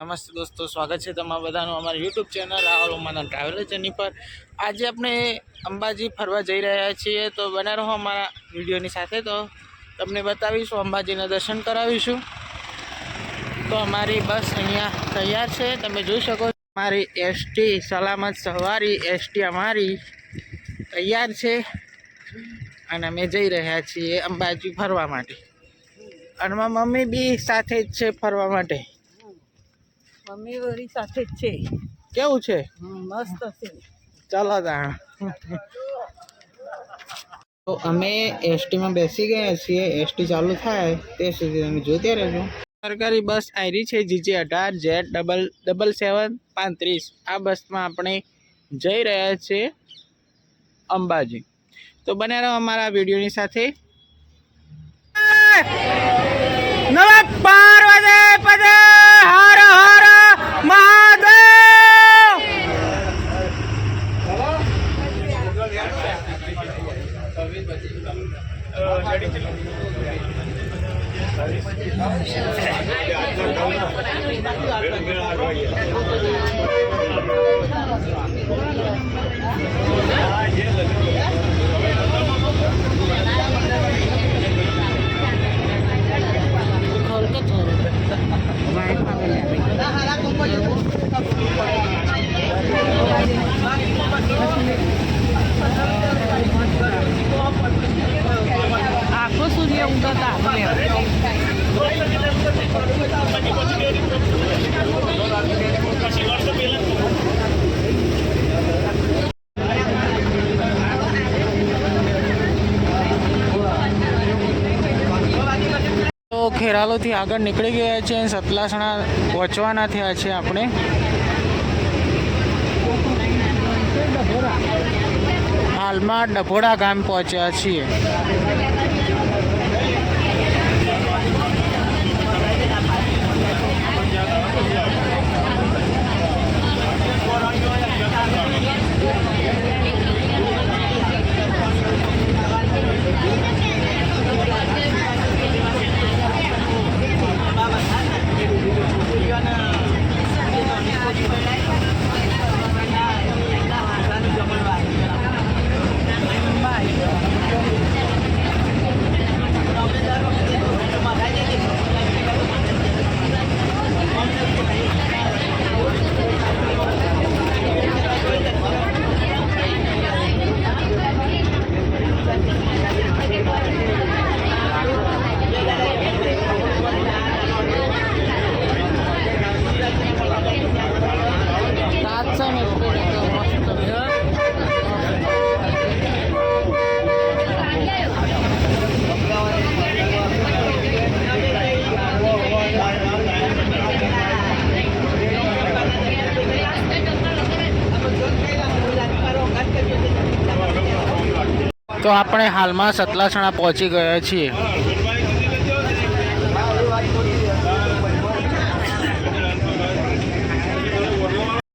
નમસ્તે દોસ્તો, સ્વાગત છે તમારા બધાનું અમારી યુટ્યુબ ચેનલ રાહુલ ઉમાના ટ્રાવેલર ચેનલ પર. આજે આપણે અંબાજી ફરવા જઈ રહ્યા છીએ, તો બના રહો અમારા વિડીયોની સાથે, તો તમને બતાવીશું, અંબાજીના દર્શન કરાવીશું. તો અમારી બસ અહીંયા તૈયાર છે, તમે જોઈ શકો અમારી એસટી સલામત સવારી, એસટી અમારી તૈયાર છે. અને અમે જઈ રહ્યા છીએ અંબાજી ફરવા માટે. અને મમ્મી બી સાથે જ છે ફરવા માટે. મમ્મી વરી સાથે જ છે. કેવું છે? મસ્ત છે. ચાલો તાણ તો અમે એસટીમાં બેસી ગયા છીએ એસટી ચાલુ થાય તે સુધી તમે જોતા રહેજો. સરકારી બસ આવી છે જીજી અઢાર જેડ ડબલ ડબલ સેવન પાંત્રીસ. આ બસમાં આપણે જઈ રહ્યા છીએ અંબાજી. તો બને રહો અમારા વિડીયોની સાથે. નમઃ પાર્વતી પદે ખેરાલુથી આગળ નીકળી ગયા છે અને સતલાસણા પહોંચવાના થયા છે આપણે. હાલમાં ડભોડા ગામ પહોંચ્યા છીએ. તો આપણે હાલમાં સતલાસણા પહોંચી ગયા છીએ.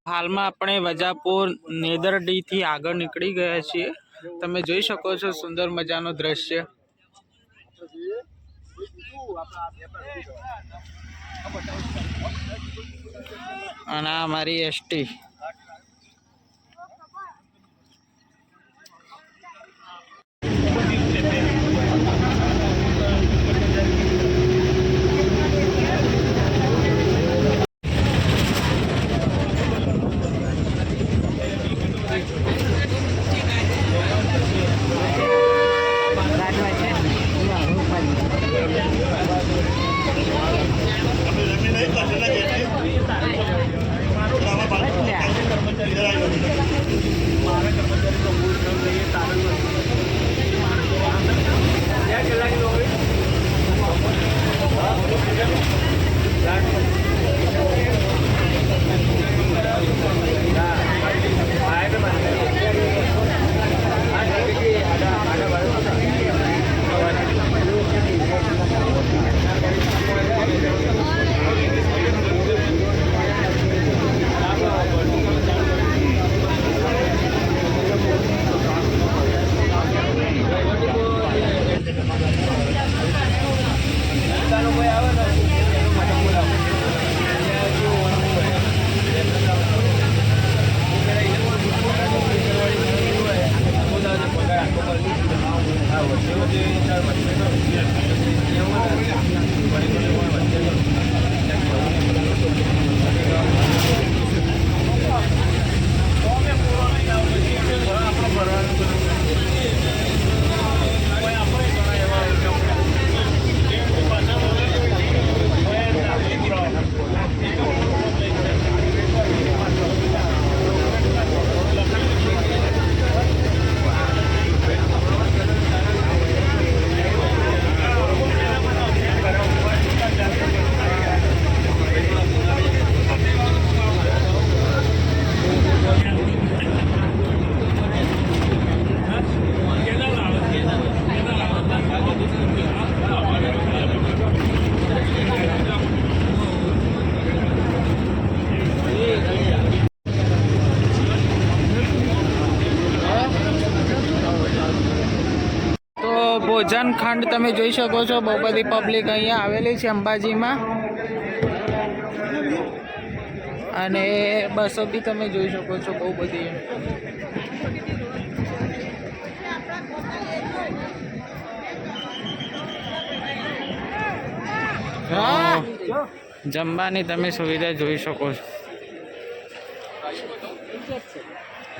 હાલમાં આપણે વજાપુર નેદરડીથી આગળ નીકળી ગયા છીએ. તમે જોઈ શકો છો સુંદર મજાનું દ્રશ્ય. અને આ મારી એસટી. ભોજન ખંડ તમે જોઈ શકો છો. બહુ બધી પબ્લિક અહીંયા આવેલી છે અંબાજીમાં. અને બસો બી તમે જોઈ શકો છો બહુ બધી. જમવાની તમે સુવિધા જોઈ શકો છો.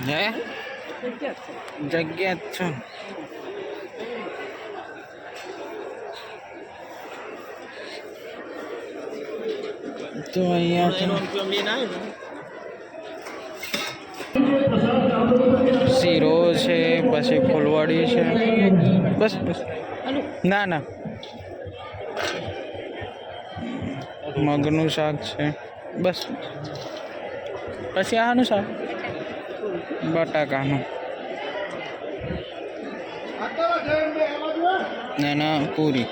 હે? જગ્યા જ છો. તો અહીંયા શીરો છે, પછી ફૂલવાડી છે. બસ બસ. ના ના. મગનું શાક છે. બસ. પછી આનું શાક. બટાકાનું. ના ના, પૂરી.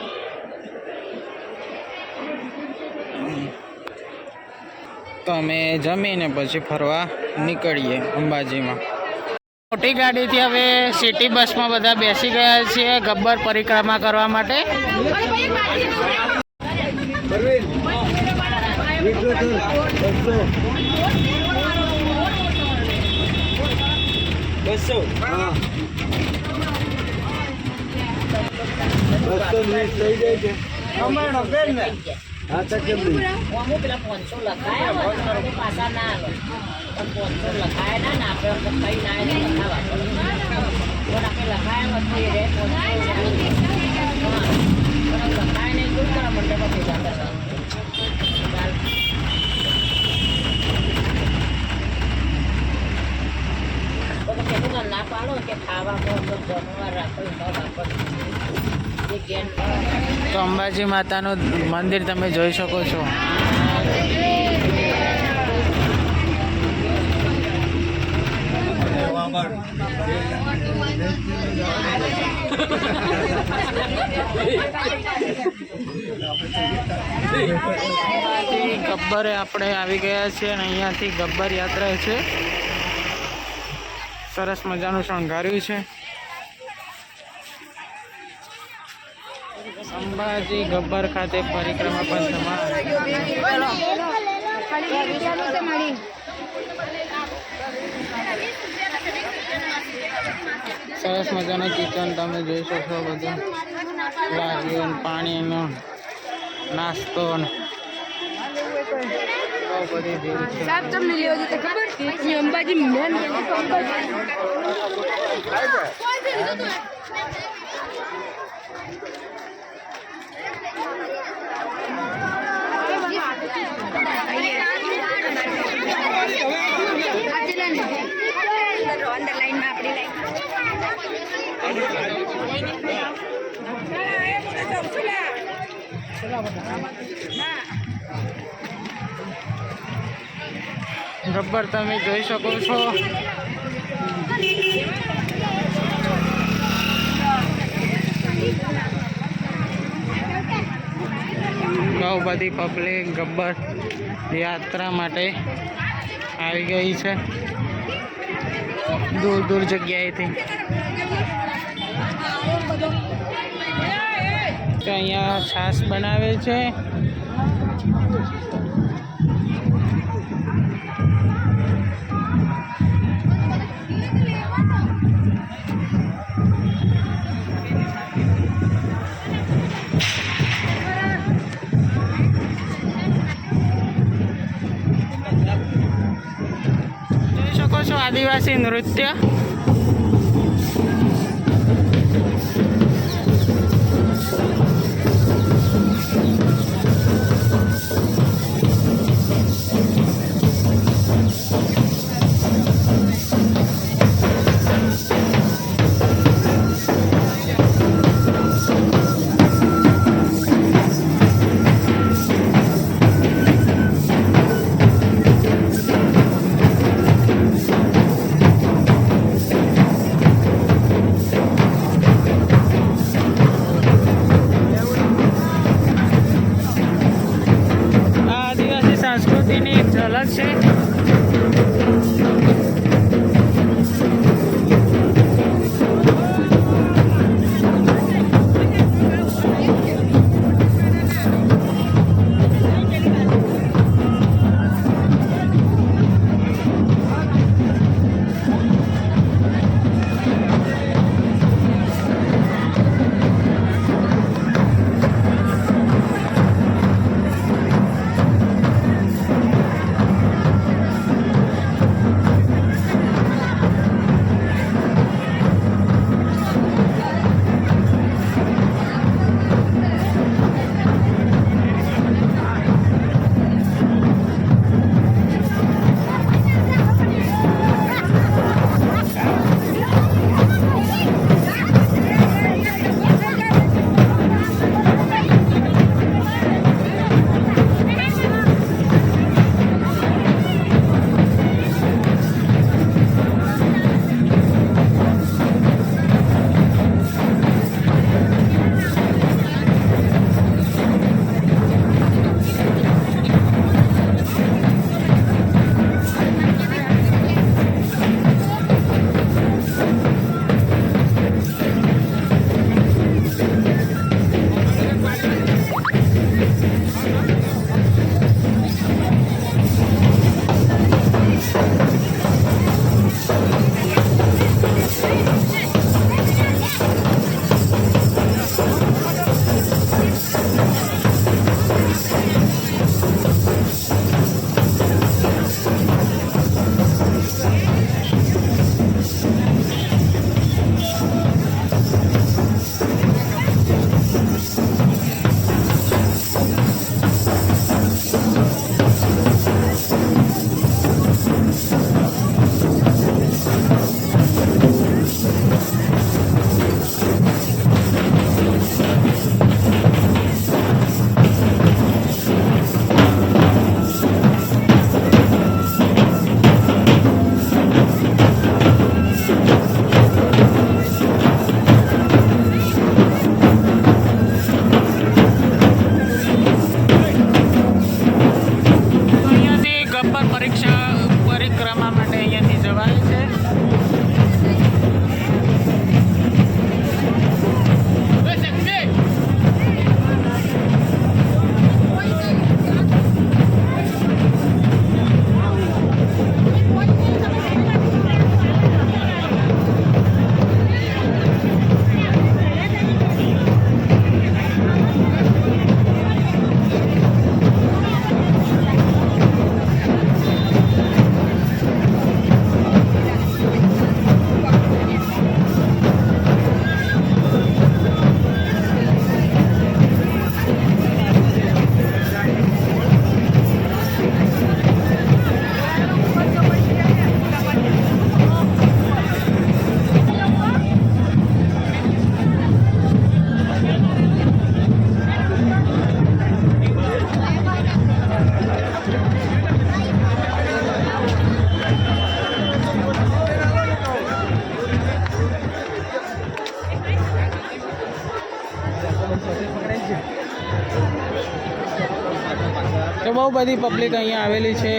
તો અમે જમીને પછી ફરવા નીકળીએ અંબાજીમાં. મોટી ગાડીથી હવે સિટી બસમાં બધા બેસી ગયા છીએ ગબ્બર પરિક્રમા કરવા માટે. બસો હા બસો મિનિટ થઈ જાય છે. અમારો બેન ને હા તો કેમ નહીં હું પેલા પાંચસો લખાયા પાછા ના આવે પણ પાંચસો લખાયા ના ને આપણે કઈ ના આવે લખાવા પણ આપણે લખાયા નથી હા પણ લખાય ને શું કરવા મંડળમાં ભેગા કરવા. તો પેલું ના પાડો કે ખાવામાં તો જમવા રાખો રાખો તો અંબાજી માતાનું મંદિર તમે જોઈ શકો છો. ગબ્બરે આપણે આવી ગયા છીએ અને અહીંયાથી ગબ્બર યાત્રા છે. સરસ મજાનું શણગાર્યું છે. અંબાજી ગબ્બર ખાતે પરિક્રમા પંથમાં સરસ મજાનું કિચન તમે જોઈ શકો બધું. લાગ્યું પાણીનો નાસ્તો બધી ભીડ છે. અંબાજી મેન ગબ્બર તમે જોઈ શકો છો. બહુ બધી પબ્લિક ગબ્બર યાત્રા માટે આવી ગઈ છે. દૂર દૂર જગ્યાએથી. તો અહીંયા છાશ બનાવે છે. જોઈ શકો છો આદિવાસી નૃત્ય. બધી પબ્લિક અહીંયા આવેલી છે.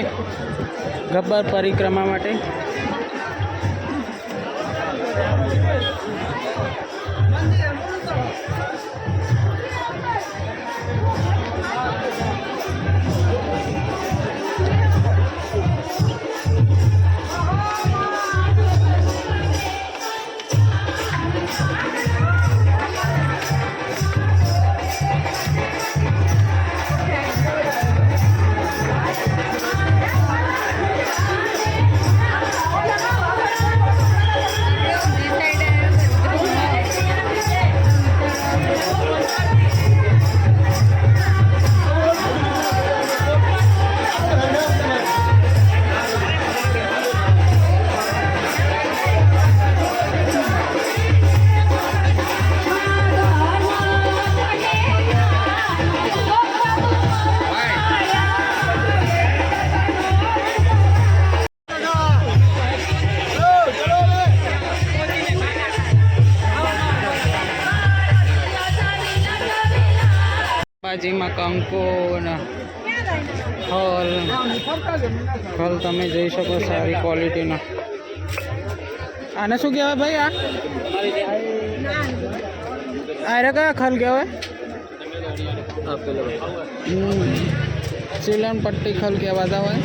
ગબ્બર પરિક્રમા માટે. બાજીમાં કંકુ ને હલ હલ તમે જોઈ શકો સારી ક્વોલિટીનો આને શું કહેવાય ભાઈ આ આરે કયા ખલ કહેવાય હમ. સિલન પટ્ટી ખલ કહેવાતા હોય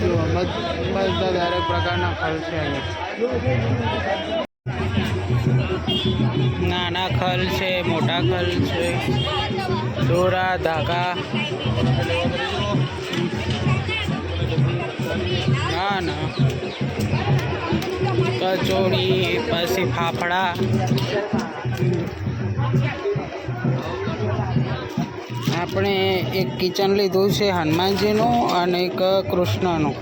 જુઓ, બધ- બધા દરેક પ્રકારના ખલ છે અહીંયા નાના ખલ છે ખલ છે. દોરા, ધાગા. ના ના. કચોરી, પછી ફાફડા. આપણે એક કિચન લીધું છે હનુમાનજીનું અને એક કૃષ્ણનું.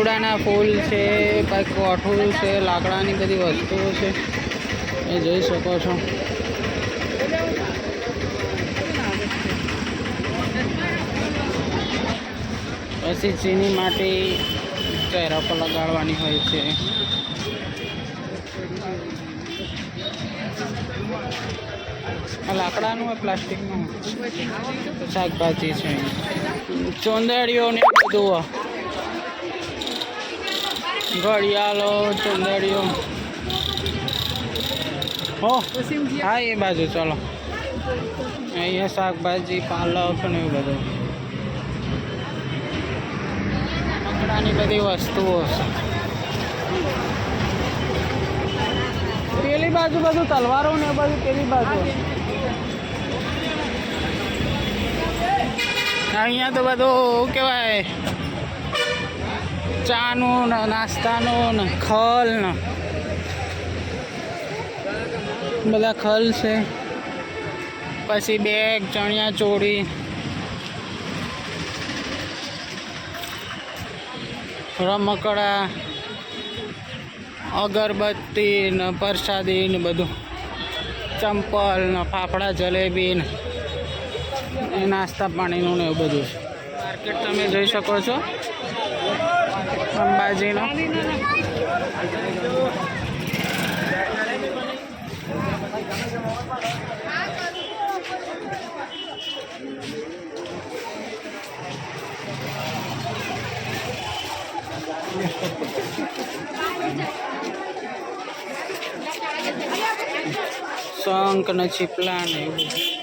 કેસુડાના ફૂલ છે, કંઈક કોઠું છે, લાકડાની બધી વસ્તુઓ છે. એ જોઈ શકો છો. પછી ચીની માટી ચહેરા પર લગાડવાની હોય છે. આ લાકડાનું પ્લાસ્ટિકનું? શાકભાજી છે. ચોંદડીઓ ને એ બધું ઘડિયાળો, ચોંદડીઓ. હો, હા, એ બાજુ ચલો. અહીંયા શાકભાજી, પાલક ને એવું બધું. લાકડાની બધી વસ્તુઓ છે. પેલી બાજુ બધું તલવારો ને બધું પેલી બાજુ. અહીંયા તો બધું કેવાય ચાનું ને નાસ્તાનું ને ખલ ને બધા ખલ છે. પછી બેગ, ચણિયા ચોળી. રમકડા, અગરબત્તી ને પ્રસાદી ને બધું. ચંપલ ને ફાફડા, જલેબી ને નાસ્તા પાણીનું ને એવું બધું માર્કેટ તમે જોઈ શકો છો. અંબાજીનો શંખ ને છીપલા ને એવું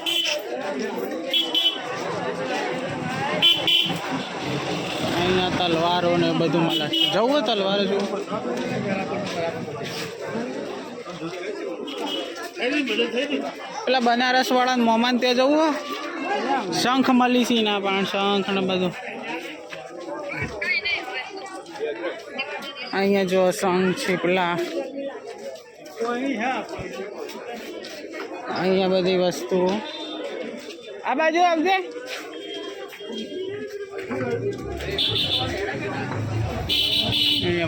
અહીંયા તલવારો ને બધું મળે જવું હોય તલવારો જોવું પેલા બનારસ વાળા મોમાન ત્યાં જવું હોય? શંખ મળી છે ના પણ, શંખ ને બધું. અહીંયા જો શંખ છે પેલા. અહીંયા બધી વસ્તુઓ. આ બાજુ આવજે.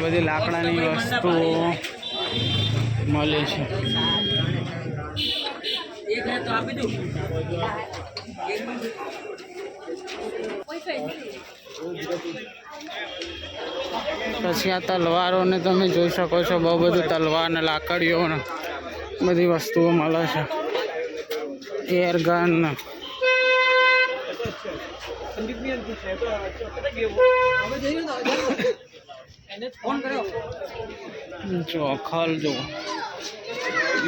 બધી લાકડાની વસ્તુઓ મળે છે. પછી આ તલવારોને તમે જોઈ શકો છો, બહુ બધું તલવાર ને લાકડીઓ ને બધી વસ્તુઓ મળે છે. એર ગન ને. જો, ખલ જો.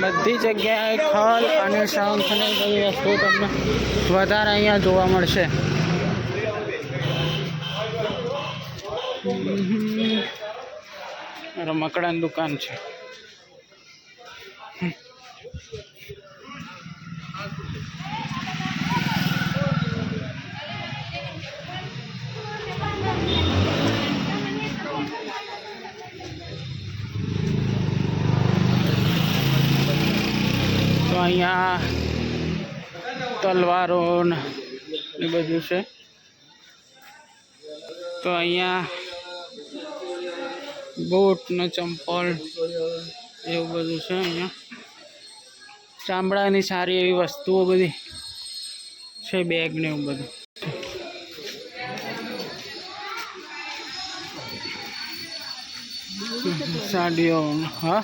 બધી જગ્યાએ ખલ અને શંખ ને બધી વસ્તુઓ તમને વધારે અહીંયા જોવા મળશે. રમકડાની દુકાન છે. તો અહીંયા તલવારો ને એ બધું છે. તો અહીંયા બૂટ ને ચંપલ એવું બધું છે અહીંયા. ચામડાની સારી એવી વસ્તુઓ બધી છે બેગ ને એવું બધું. સાડીઓ હા.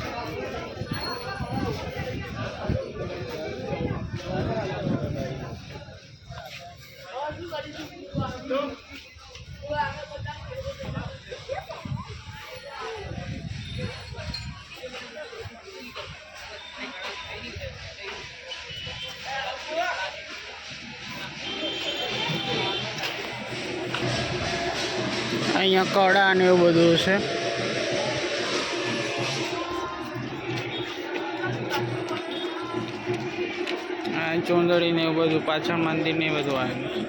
અહીંયા કળા ને એવું બધું છે. આ ચોંદડી ને એવું બધું પાછળ મંદિર ને એ બધું આવેલું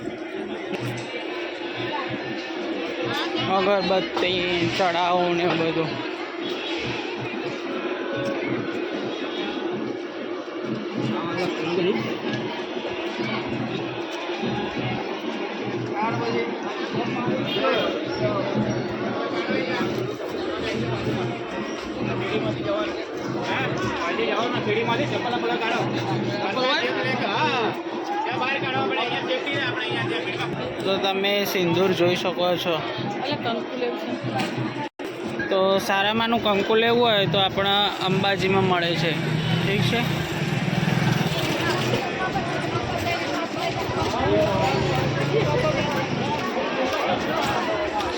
અગરબત્તી ચડાવું ને એવું બધું તો તમે સિંદૂર જોઈ શકો છે. તો સારામાંનું કંકુ લેવું હોય તો આપણા અંબાજીમાં મળે છે. ઠીક છે?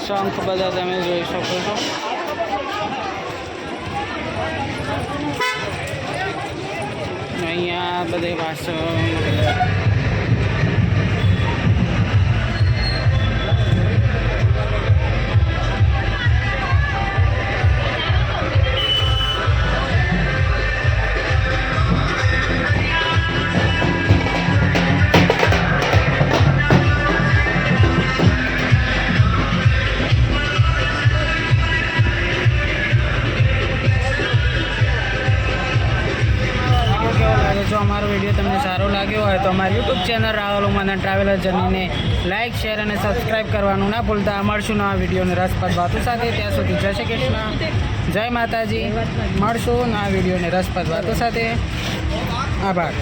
શંખ બધા તમે જોઈ શકો છો. અહીંયા બધે યુટ્યુબ ચેનલ રાહુલ ઉમાના ટ્રાવેલર જર્નીને લાઇક શેર અને સબસ્ક્રાઇબ કરવાનું ના ભૂલતા. મળશું નવા વિડીયોને રસપ્રદ વાતો સાથે. ત્યાં સુધી જય શ્રી કૃષ્ણ. જય માતાજી. મળશું નવા વિડીયોને રસપ્રદ વાતો સાથે. આભાર.